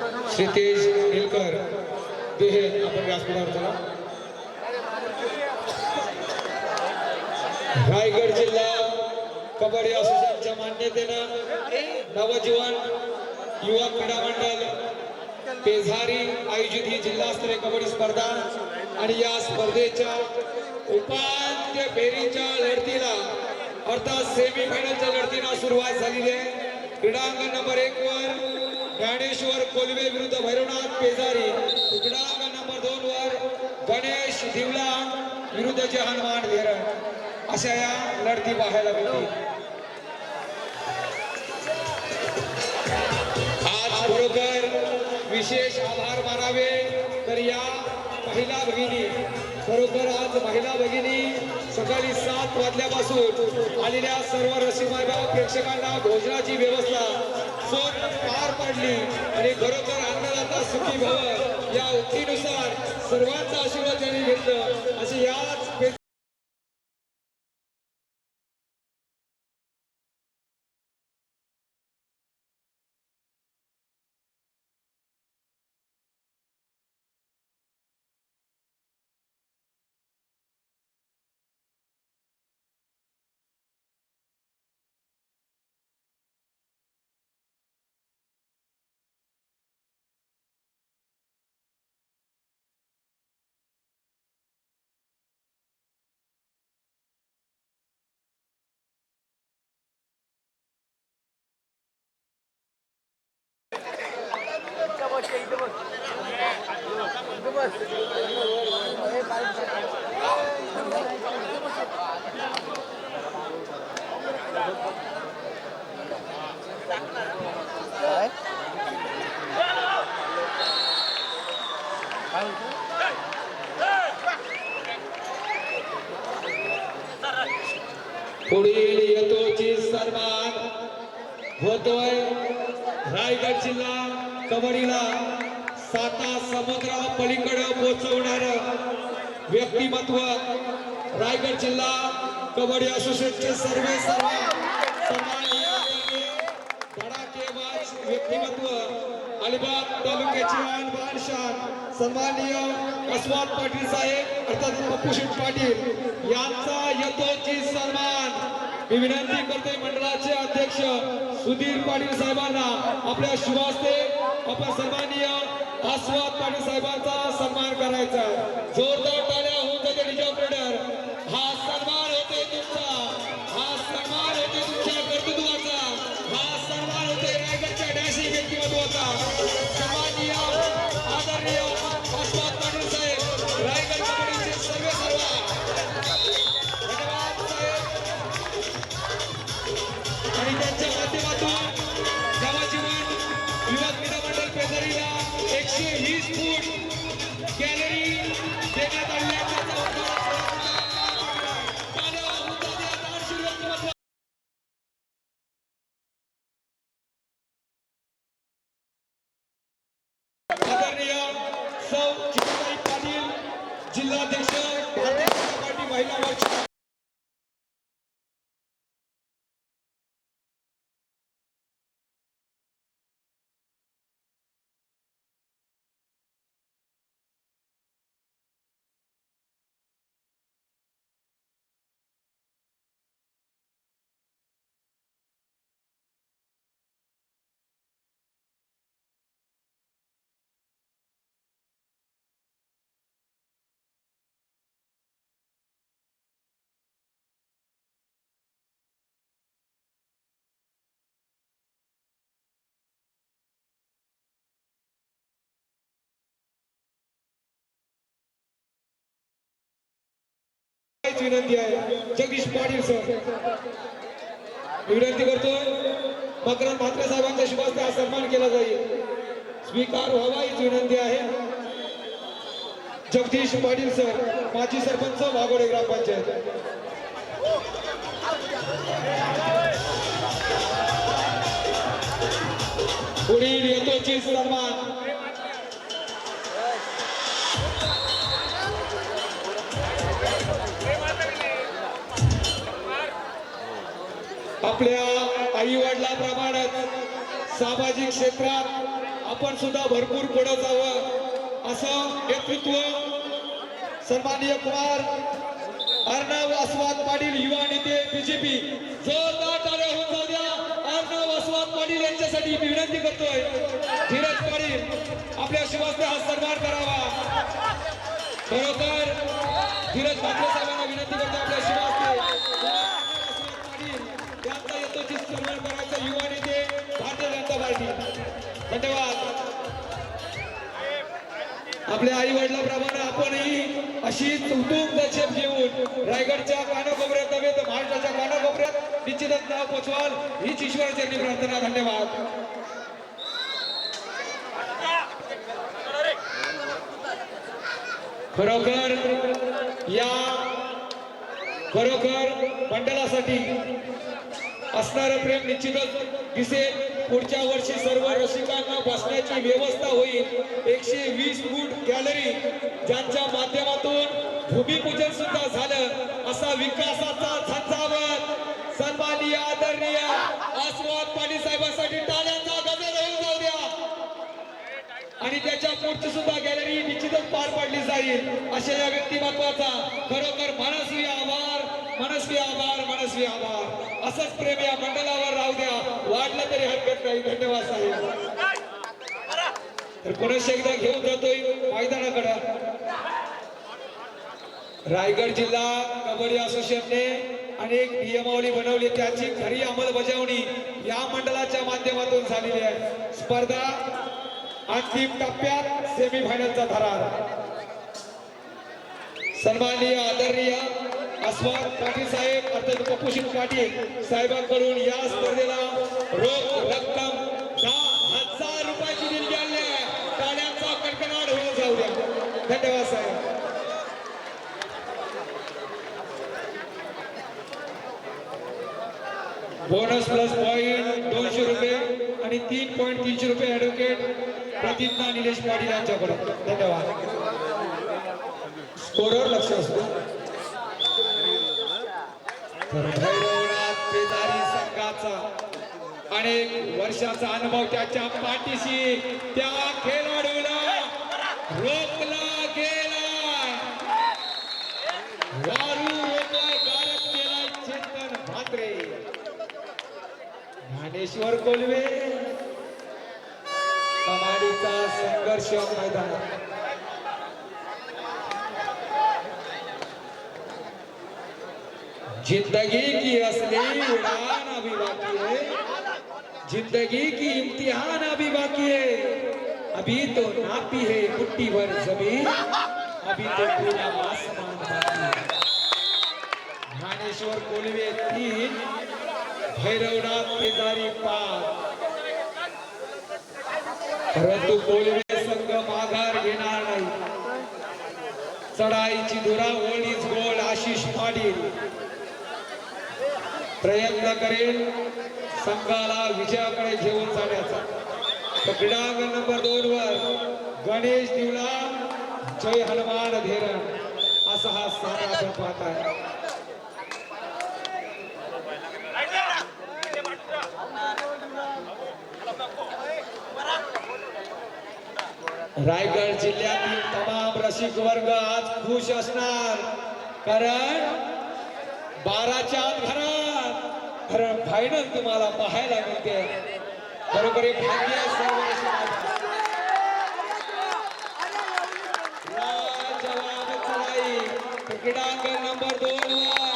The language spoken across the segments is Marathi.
क्षितेज निलकर. ते हे आपण व्यासपीठावर रायगड जिल्हा कबड्डी असोसिएशनच्या मान्यतेनं नवजीवन युवा क्रीडा मंडळ पेझारी आयोजित ही जिल्हास्तरीय कबड्डी स्पर्धा आणि या स्पर्धेच्या उपांत्य फेरीच्या लढतीला अर्थात सेमी फायनलच्या लढतीला सुरुवात झालेली आहे. क्रीडांगण नंबर एक वर ज्ञानेश्वर कोलवे विरुद्ध भैरवनाथ पेजारी. क्रीडांगण नंबर दोन वर गणेश दिवला विरुद्ध जे हनुमान धेरण अशा या लढती पाहायला मिळते आज खरोखर विशेष आभार मानावे. तर या पहिल्या भगिनी खरोखर आज महिला भगिनी सकाळी सात वाजल्यापासून आलेल्या सर्व रसिमाया प्रेक्षकांना भोजनाची व्यवस्था सोन पार पाडली आणि खरोखर अन्नदाता सुखी भव या उक्तीनुसार सर्वांचा आशीर्वाद त्यांनी घेतलं. असे याच पुढील येतोची सन्मान होतोय रायगड जिल्हा कबड्डीला. साता समुद्रा पलीकडे पोहोचवणार व्यक्तिमत्व. रायगड जिल्हा कबड्डी असोसिएशनचे सर्व सर्व धडाकेबाज व्यक्तिमत्व. अलिबाग तालुक्याचे आन बादशाह सन्माननीय अस्वाद पाटील साहेब अर्थात पप्पूशेठ पाटील यांचा येतो सन्मान. मी विनंती करतोय मंडळाचे अध्यक्ष सुधीर पाटील साहेबांना आपल्या शुभास्ते आपण सन्माननीय आस्वाद पाटील साहेबांचा सन्मान करायचा जोरदार टाळ्या होऊन जाते डिजॉपरेटर विनंती आहे. जगदीश पाटील सर. विनंती करतो मकरंद म्हात्रे साहेबांच्या शुभास्ते हा सन्मान केला जाईल. स्वीकार व्हावा हीच विनंती आहे. जगदीश पाटील सर माजी सरपंच वाघोडे ग्रामपंचायत. पुढील येतो सन्मान आपल्या आई वडिलाप्रमाणेच सामाजिक क्षेत्रात आपण सुद्धा भरपूर पुढे जावं असं नेतृत्व सन्माननीय कुमार अर्णव अस्वाद पाटील युवा नेते बीजेपी जोरदार टाळ्या होऊन जाऊ द्या अर्णव अस्वाद पाटील यांच्यासाठी मी विनंती करतोय. धीरज पाटील आपल्या शिवासने हा सन्मान करावा. खरोखर धीरज ठाकरे साहेबांना विनंती करतो आपल्या शिवासने. धन्यवाद. आपल्या आई वडिलाप्रमाणे आपणही अशी उत्तुंग दक्षेप घेऊन रायगडच्या कानाकोपऱ्यात नव्हे तर महाराष्ट्राच्या कानाकोपऱ्यात निश्चितच नाव पोचवाल हीच ईश्वराचरणी प्रार्थना. धन्यवाद. खरोखर या खरोखर मंडळासाठी असणारं प्रेम निश्चितच दिसेल. पुढच्या वर्षी सर्व रसिकांना बसण्याची व्यवस्था होईल. एकशे वीस फूट गॅलरी ज्यांच्या माध्यमातून भूमिपूजन सुद्धा झालं. असा विकासाचा झंझावत सन्माननीय आदरणीय आस्वाद पाणी साहेबांसाठी टाळ्यांचा गजर होऊन जाऊ द्या. आणि त्याच्या पुढची सुद्धा गॅलरी निश्चितच पार पाडली जाईल. अशा या व्यक्तिमत्वाचा खरोखर मनस्वी मनस्वी आभार मनस्वी आभार. असंच प्रेम या मंडळावर राहू द्या. वाढलं तरी हरकत नाही. धन्यवाद साहेब. तर पुनश्च एकदा घेऊन जातोय मैदानाकडं. रायगड जिल्हा कबड्डी असोसिएशनने अनेक नियमावली बनवली. त्याची खरी अंमलबजावणी या मंडळाच्या माध्यमातून झालेली आहे. स्पर्धा अंतिम टप्प्यात सेमीफायनलचा थरार सन्माननीय आदरणीय अस्वाद पाटील साहेब अर्थात कपुशिन पाटील साहेबांकडून या स्पर्धेला रोख रक्कम दहा हजार रुपयाची दिली गेली आहे. टाळ्यांचा कडकडाट होऊन जाऊ द्या. धन्यवाद साहेब. बोनस प्लस पॉईंट दोनशे रुपये आणि तीन पॉईंट तीनशे रुपये ऍडव्होकेट प्रतिज्ञा निलेश पाटील यांच्याकडून. धन्यवाद. स्कोरवर लक्ष असतो. भैरवनाथ पेदारी संघाचा अनेक वर्षाचा अनुभव त्याच्या पाठीशी. त्या खेळाडूला रोखला गेला. वारू रोखलाय गारक केलाय चेतन भात्रे. ज्ञानेश्वर कोलवे. कमाडीचा संघर्ष मैदानात. जिंदगी की असली उड़ान अभी बाकी है। जिंदगी की इम्तिहान अभी बाकी है। अभी तो नापी है मुट्ठी भर जमीन। अभी तो पूरा आसमान बाकी है। ज्ञानेश्वर कोलवे तीन भैरवनाथ केदारी पाच परंतु कोलवे संघ माघार घेणार नाही। चढाईची धुरा ओळीच गोल आशिष पाटील। प्रयत्न करेल संघाला विजयाकडे घेऊन जाण्याचा. तर क्रीडांगण नंबर दोन वर गणेश दिवला जय हनुमान धेरण असा हा सारा आपण पाहत आहे. रायगड जिल्ह्यातील तमाम रसिक वर्ग आज खुश असणार. कारण बाराच्या आत घरात कारण फायनल तुम्हाला पाहायला मिळते. बरोबर एक भाग्य सर्व क्रीडांगण नंबर दोन वर.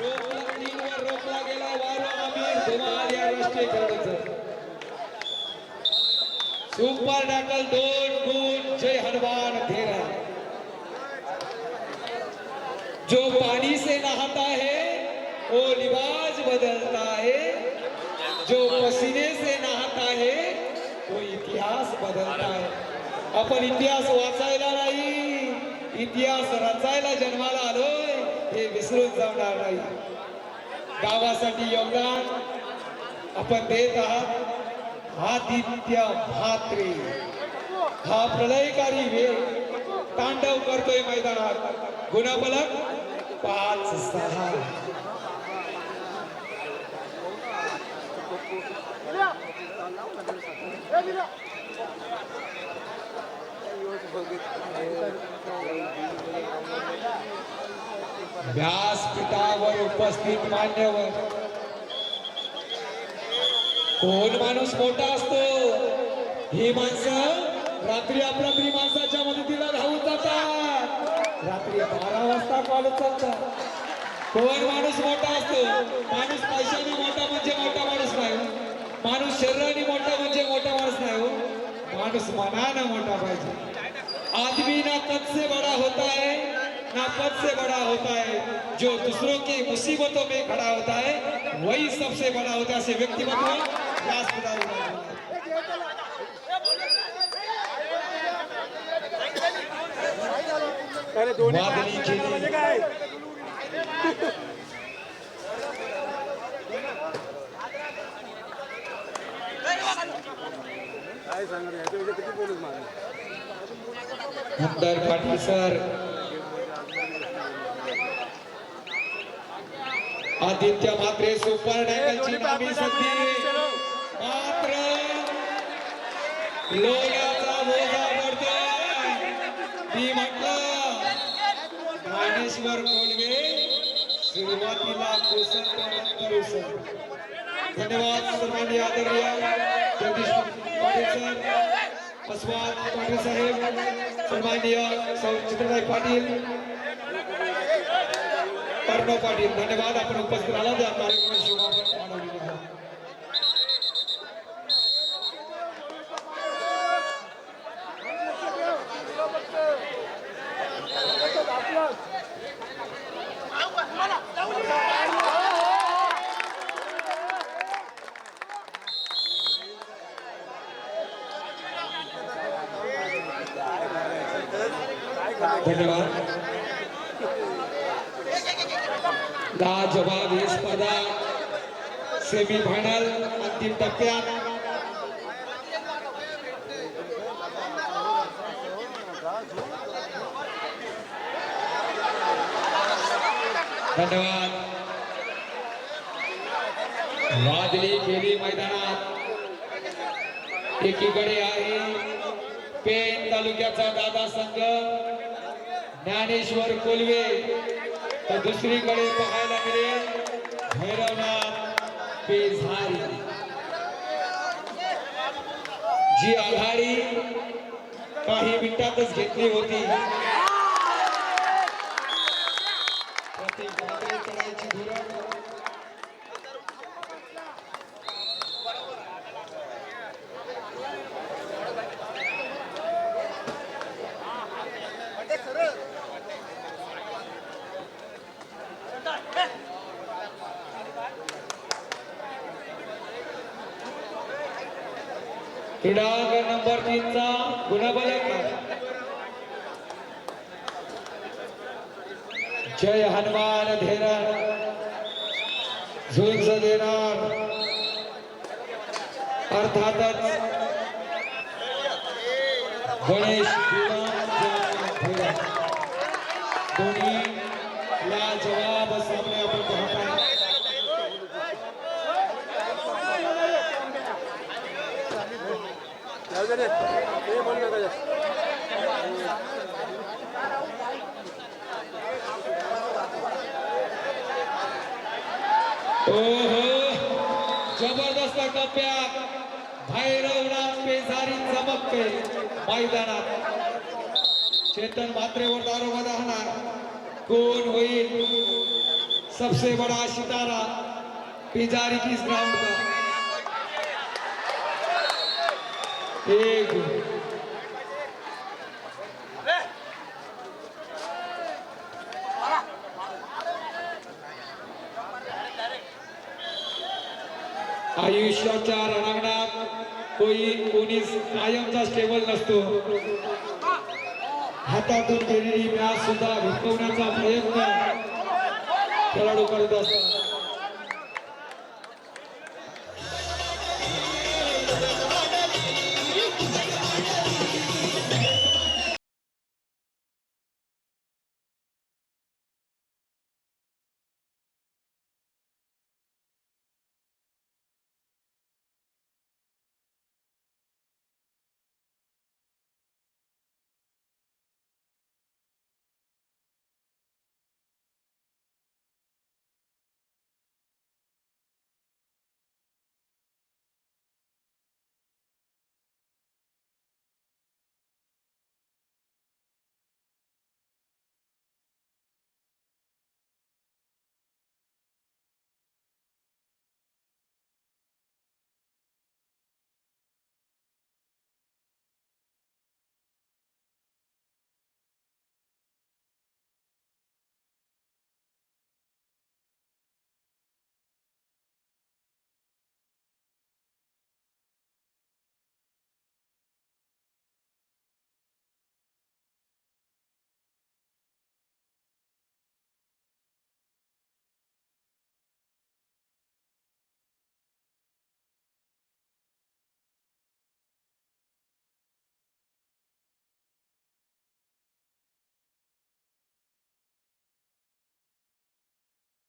रोखला तीन वर रोखला गेला आमिर धुमाल या राष्ट्रीय खेळाडूचं सुपर डॅकल दोन गुण. जय हनुमान धेरा जो पानी से नहाता है वो लिबास बदलता है जो पसीने से नहाता है तो इतिहास बदलता है आपण इतिहास वाचायला नाही इतिहास रचायला जन्माला आलोय हे विसरून जाणार नाही. गावासाठी योगदान आपण देत आहात. आदित्य भात्रे हा प्रलयकारी वेग तांडव करतोय मैदानात. गुणफलक पाच सहा. व्यासपीठावर उपस्थित मान्यवर. कोण माणूस मोठा असतो? ही माणसं रात्री अपरात्री माणसाच्या मदतीला धावून जातात. रात्री बारा वाजता कॉलेज चालतात. कोण माणूस मोठा असतो? माणूस पैशाने मोठा म्हणजे मोठा माणूस हो. शरीराने मोठा म्हणजे मोठा माणूस नाही हो माणूस मनानं मोठा पाहिजे आदमी ना कद से बड़ा होता है ना पद से बड़ा होता है जो दूसरों की मुसीबतों में खड़ा होता है वही सबसे बड़ा होता है ऐसे व्यक्तिमत्व व्यासपीठावर आहे. अरे दोन्ही काय सांगणार याच्याविषयी किती बोलूच माझं आमदार पाटील सर आदित्य मात्रे सुपर डॅकलची नामी सत्ती मात्र लोण्याचा बोजा पडतोय। मी म्हटलं ज्ञानेश्वर कोलवे सुरुवातीला कोसत नंतर धन्यवाद सर्वांनी आदरणीय जगदीश पाटील सर अस्वाद पाटील साहेब सन्माननीय सौ चित्रताई पाटील अर्णव पाटील धन्यवाद. आपण उपस्थित राहिला त्या कार्यक्रमाची शोभा आपण आहे. धन्यवाद। लाजवाब ही स्पर्धा सेमी फायनल अंतिम टप्प्यात. धन्यवाद। वादली केली मैदानात. एकीकडे आहे पेन तालुक्याचा दादा संघ ज्ञानेश्वर कोलवे तर दुसरीकडे पाहायला मिळेल भैरवनाथ पेझारी. जी आघाडी काही मिनिटातच घेतली होती प्रत्येक पातळी चढायची धुरा क्रीडांगण नंबर तीनचा गुणबलक जय हनुमान धेरण झुंज देणार अर्थातच गणेश धीरा दोन्ही या जवाब सामने आपण पाहत आहोत जाऊ दे रे. ते बोल नका जास्त. हो जबरदस्त टप्प्यात भैरवनाथ पेजारी चमकते मैदानात. चेतन मात्रेवर दारोगा राहणार कोण होईल? सबसे बडा सितारा पिजारी किस ग्राउंड का? एक. रणांगणात कोणी कोणीच कायमचा स्टेबल नसतो. हातातून केलेली मॅच सुद्धा विकवण्याचा प्रयत्न खेळाडू करत असतात.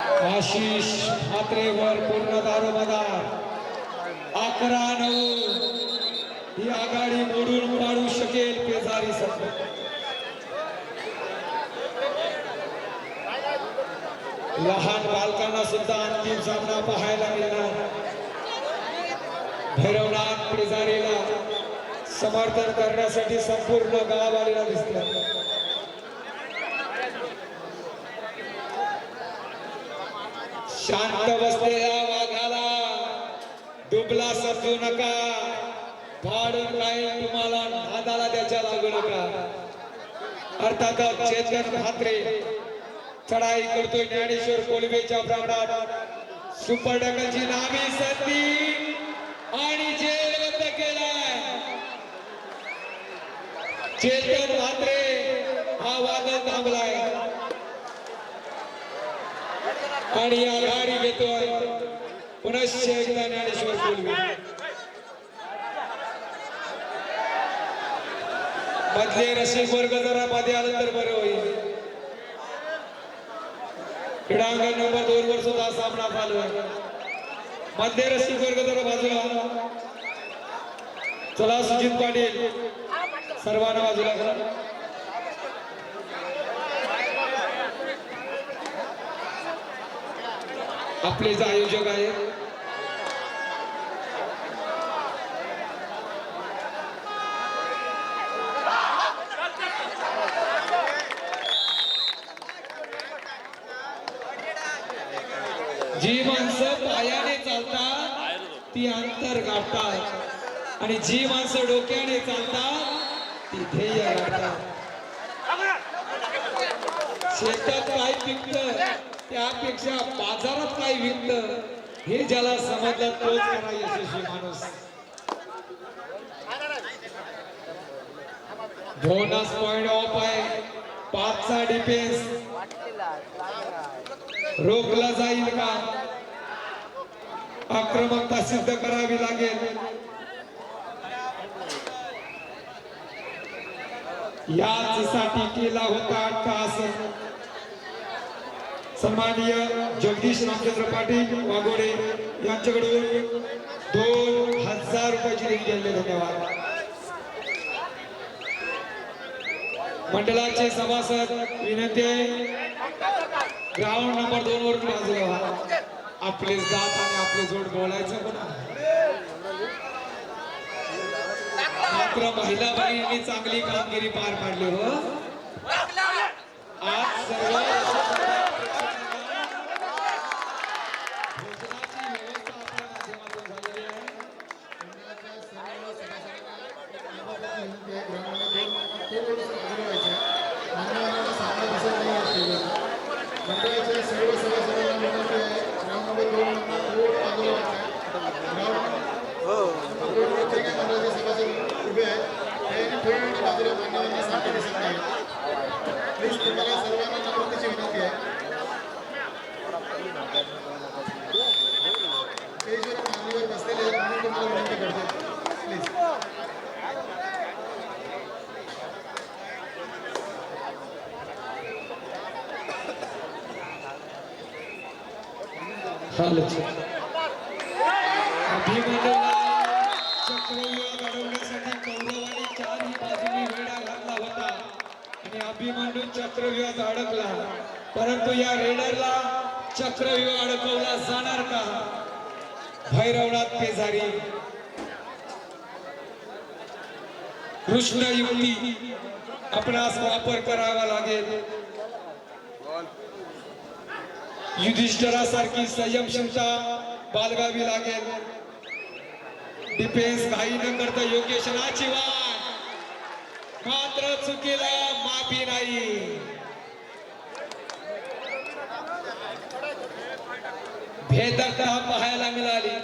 आशिष म्हात्रेवर पूर्ण दारोमदार अकरा नऊ. ही आघाडी मोडून पाडू शकेल पेजारी संघ लहान बालकांना सुद्धा अंतिम सामना पाहायला मिळणार. भैरवनाथ पेजारीला समर्थन करण्यासाठी संपूर्ण गाव आलेला दिसत शांत बसलेल्या वाघाला. डुबला समजू नका. फाडून काही तुम्हाला नादाला त्याच्या लागू नका. अर्थातच चेतन म्हात्रे चढाई करतोय ज्ञानेश्वर कोलबेच्या प्रांतात सुपर डकलची नावी संधी आणि जेल बंद केलाय. चेतन म्हात्रे हा वादळ थांबलाय. आणि या गाडी घेतोय पुनश्च एकदा ज्ञानेश्वर बोलवी. मधले रसिक वर्ग जरा मध्ये आलं तर बरं होईल. क्रीडांगण नंबर दोन वर सुद्धा सामना चालू आहे. मधले रसिक वर्ग जरा बाजूला चला सुजित पाटील. सर्वांना बाजूला करा. आपले जे आयोजक आहेत. जी माणसं पायाने चालतात ती अंतर गाठतात. आणि जी माणसं डोक्याने चालतात ती ध्येय गाठतात. शेतात काय पिकत? त्यापेक्षा बाजारात काय विकत हे ज्याला समजलं तोच खरा यशस्वी माणूस. बोनस पॉइंट ऑफ आहे. पाचचा डिफेन्स रोखला जाईल का? आक्रमकता सिद्ध करावी लागेल. याच साठी केला होता अट्टहास सन्माननीय जगदीश रामचंद्र पाटील वाघोडे यांच्याकडून दोन हजार रुपयाची देणगी दिली. धन्यवाद. मंडळाचे सभासद विनंती आहे. ग्राउंड नंबर दोन वरून बाजूला व्हा. आपलेच दात आणि आपले जोड बोलायचं पण मात्र महिला भगिनींनी चांगली कामगिरी पार पाडली हो. आज सर्व भोजनाची व्यवस्था आपल्या माध्यमातून झालेली आहे मंडळाच्या सर्व सभासदांना विनंती आहे ग्राउंड नंबर दोन रोड बाजूला रोडवर जे काही मंडळाचे सभासद उभे आहेत त्यांनी थोडी बाजूला मान्यवरांना सारखे दिसत नाही प्लीज तुम्हाला सर्वांना नम्रतेची विनंती आहे स्टेजवर मान्यवर बसलेले आहेत म्हणून तुम्हाला विनंती करतो प्लीज चालच अभिमन्यूला चक्रव्यूह घडवण्यासाठी कौरवाने चारही बाजूनी वेढा घातला होता आणि अभिमन्यू चक्रव्यूहात अडकला. परंतु या रेडरला चक्रव्यूह अडकवला जाणार का? भैरवनाथ पेजारी कृष्ण युक्ती आपणास वापर करावा लागेल. युधिष्ठरासारखी संयमशीलता बाळगावी लागेल. डिफेन्स काही न करता योग्य वाट मात्र चुकीला माफी नाही. भेदकता पाहायला मिळाली.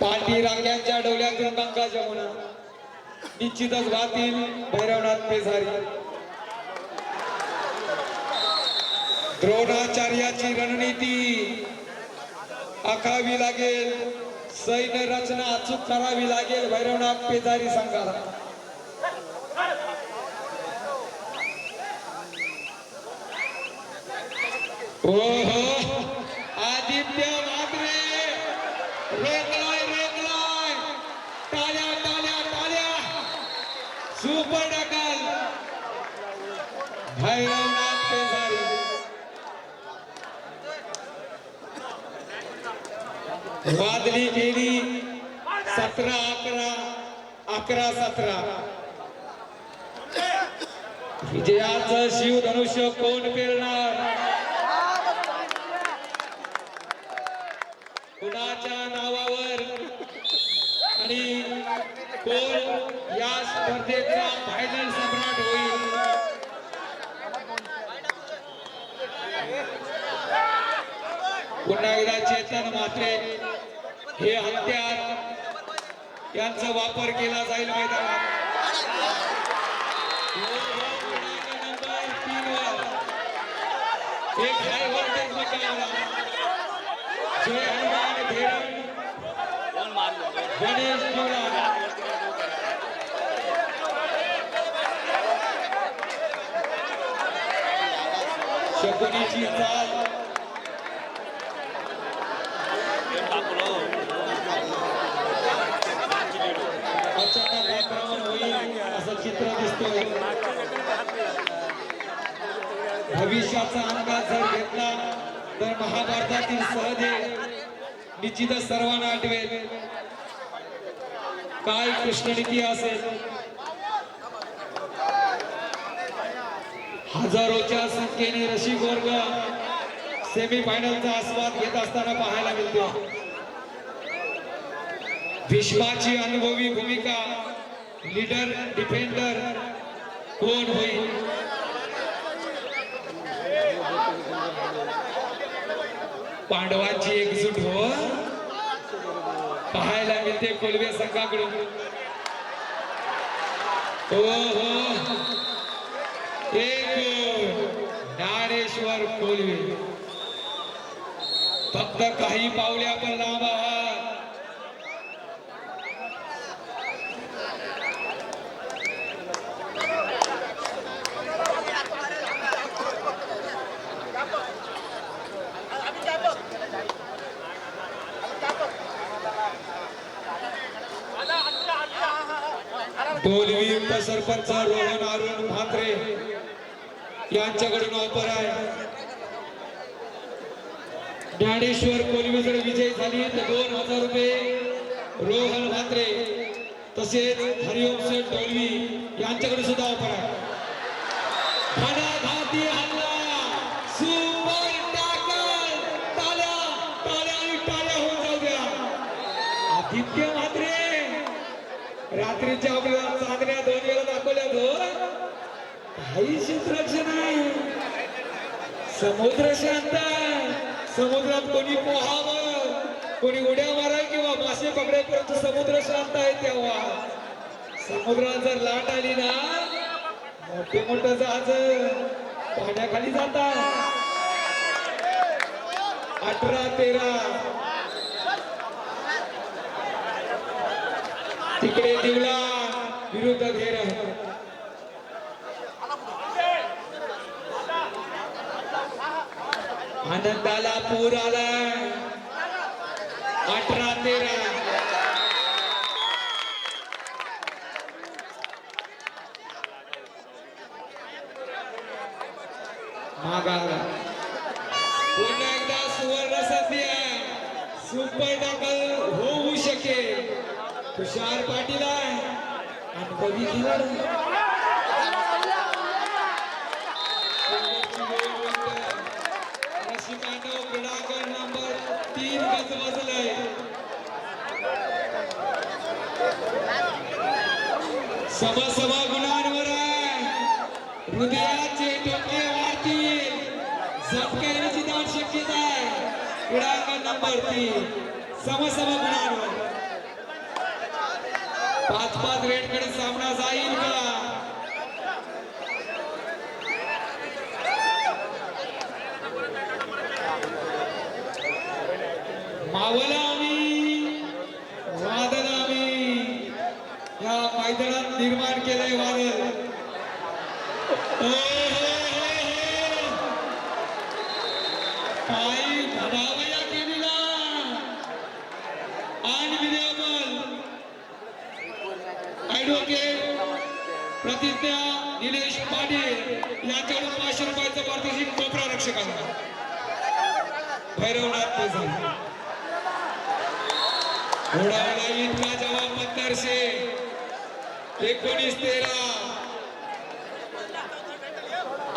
पाठी रांग्यांच्या डोल्यातून गंगा जमुना. निश्चितच वाहतील भैरवनाथ पेझारी. द्रोणाचार्याची रणनीती आखावी लागेल. सैन्य रचना अचूक करावी लागेल. भैरवनाथ पेजारी संघाला. ओ खाली गेली सतरा अकरा। अकरा सतरा विजयाचं शिव धनुष्य कोण पेरणार? कुणाच्या नावावर? आणि कोण या स्पर्धेचा फायनल सम्राट होईल? पुन्हा एकदा चेतन मात्रे. हे हत्यार यांचा वापर केला जाईल मैदानात. एक हाय व्होल्टेज मुकाबला जय हनुमान गणेश जोरा शकुनीची चाल. भविष्याचा अंदाज जर घेतला तर महाभारतातील सहदेव निश्चितच सर्वांना आठवेल. काय कृष्णनीती असेल? हजारोच्या संख्येने रशी वर्ग सेमी फायनलचा आस्वाद घेत असताना पाहायला मिळतो. भीष्माची अनुभवी भूमिका लीडर डिफेंडर कोण होईल? पांडवांची एकजूट हो. पाहायला मिळते कोलवे संघाकडून हो हो. एक ज्ञानेश्वर कोलवे. फक्त काही पावल्या पण लांब आहात. टोलवी उपसरपंच रोहन अरुण म्हात्रे यांच्याकडून ऑफर आहे. ज्ञानेश्वर कोलवीकडे विजय झाली. तर दोन हजार रुपये रोहन म्हात्रे तसेच हरिओम शेठ टोलवी यांच्याकडे सुद्धा ऑफर आहे. रात्रीच्या आपल्याला चांदण्या दोन वेळा दाखवल्या दोन काही क्षेत्ररक्षण नाही. समुद्र शांत. समुद्रात कोणी पोहावं कोणी उड्या मारा किंवा मासे पकडेपर्यंत समुद्र शांत आहे तेव्हा. समुद्रात जर लाट आली ना मोठे मोठे जहाज पाण्याखाली जातात. अठरा तेरा. तिकडे दिवला विरुद्ध घेर आनंदाला पूर आला अठरा तेरा. मागाला. पुन्हा एकदा सुवर्ण संधी आहे. सुपर टाकल होऊ शकेल. तुषार पाटील आहे. अनुभवी खेळाडू रसिकांनो क्रीडांगण नंबर तीन गज वाजलंय सभा सभा गुणांवर हृदयाचे टोके वाढतील झटक्याची दाट शक्यता आहे. नंबर तीन. समसम गुणांवर. पाच पाच रेडकडे सामना जाईल का मावला आम्ही वादन आम्ही या मैदानात निर्माण केलंय वादन हो, हो. पायी भरावया केलेला. अनविलेबल. ऍडव्होकेट प्रतिज्ञा निलेश पाटील यांच्याकडून पाचशे रुपयाचं पारितोषिक कोपरा रक्षकांना. भैरवनाथ उडावला इतका जवाब मतदारशे एकोणीस तेरा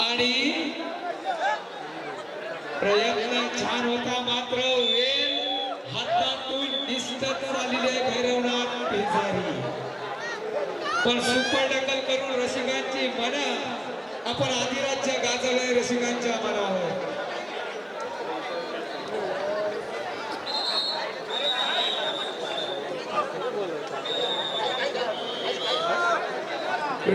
आणि प्रयत्न छान होता मात्र वेळ हातातून निस्तत आलेली आहे भैरवनाथ पेझारी पण सुपर डकल करून रसिकांची मन आपण आदिराज्य गाजवलंय रसिकांच्या मनावर.